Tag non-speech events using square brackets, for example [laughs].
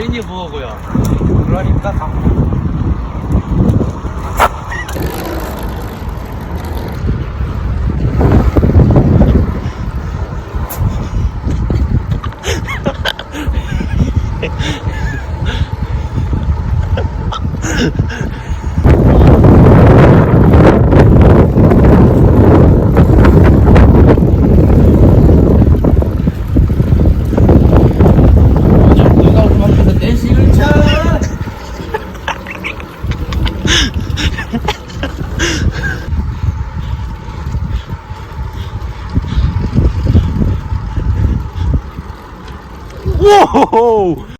편하게 부어고요. 그러니까 가. [laughs] Whoa!